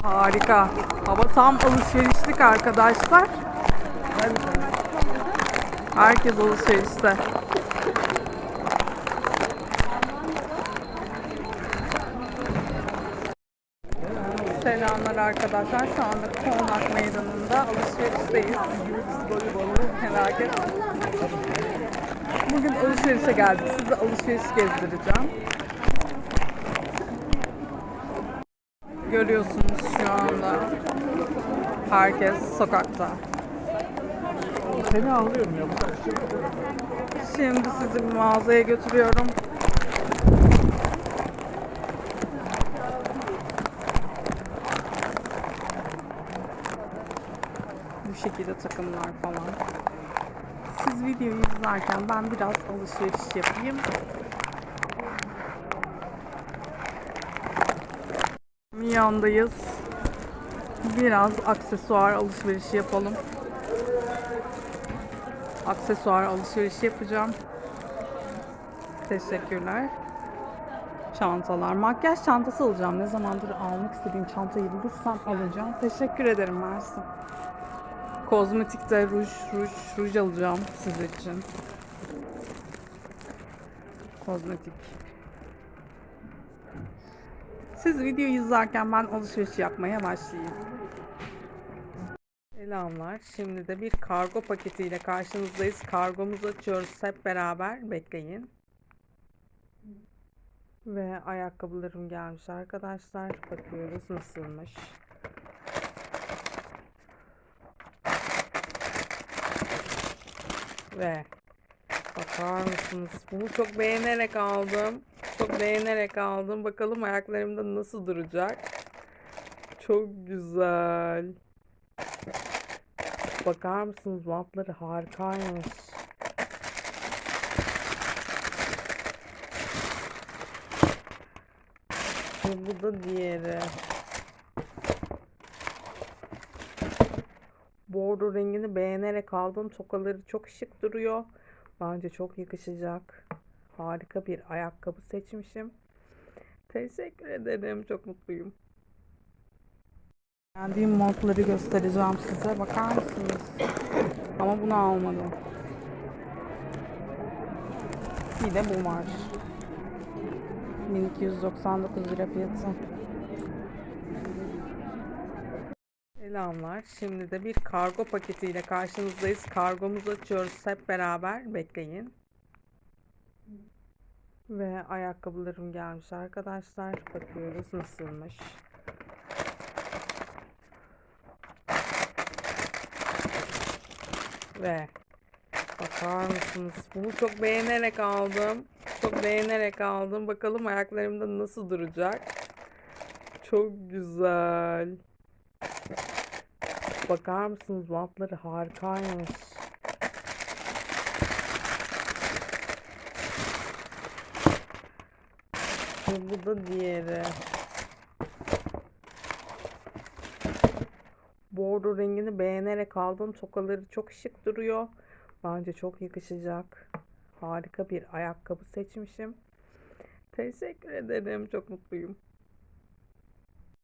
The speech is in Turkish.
Harika. Hava tam alışverişlik arkadaşlar. Herkes alışverişte. Selamlar arkadaşlar. Şu anda Konak Meydanı'nda alışverişteyiz. Merak etmeyin. Bugün alışverişe geldik. Size alışveriş gezdireceğim. Görüyorsunuz şu anda. Herkes sokakta. Seni anlıyorum ya. Şimdi sizi bir mağazaya götürüyorum. Bu şekilde takımlar falan. Siz videoyu izlerken ben biraz alışveriş yapayım. Miyan'dayız. Biraz aksesuar alışverişi yapalım. Aksesuar alışverişi yapacağım. Teşekkürler. Çantalar. Makyaj çantası alacağım. Ne zamandır almak istediğim çantayı bulursam alacağım. Teşekkür ederim Mersi. Kozmetikte ruj, ruj, ruj alacağım siz için. Kozmetik. Siz videoyu izlerken ben alışveriş yapmaya başlayayım. Selamlar. Şimdi de bir kargo paketiyle karşınızdayız. Kargomuzu açıyoruz hep beraber. Bekleyin. Ve ayakkabılarım gelmiş arkadaşlar. Bakıyoruz nasılmış. Ve bakar mısınız? Bunu çok beğenerek aldım. Çok beğenerek aldım. Bakalım ayaklarımda nasıl duracak. Çok güzel. Bakar mısınız bantları harikaymış. Ve bu da diğeri. Bordo rengini beğenerek aldım. Tokaları çok şık duruyor. Bence çok yakışacak. Harika bir ayakkabı seçmişim. Teşekkür ederim. Çok mutluyum. Beğendiğim montları göstereceğim size. Bakar mısınız? Ama bunu almadım. Bir de bu var. 1299 lira fiyatı. Selamlar. Şimdi de bir kargo paketiyle karşınızdayız. Kargomuzu açıyoruz hep beraber. Bekleyin. Ve ayakkabılarım gelmiş arkadaşlar. Bakıyoruz nasılmış. Ve bakar mısınız? Bunu çok beğenerek aldım. Çok beğenerek aldım. Bakalım ayaklarımda nasıl duracak. Çok güzel. Bakar mısınız? Bantları harikaymış. Ve bu da diğeri. Bordo rengini beğenerek aldım. Tokaları çok şık duruyor. Bence çok yakışacak. Harika bir ayakkabı seçmişim. Teşekkür ederim. Çok mutluyum.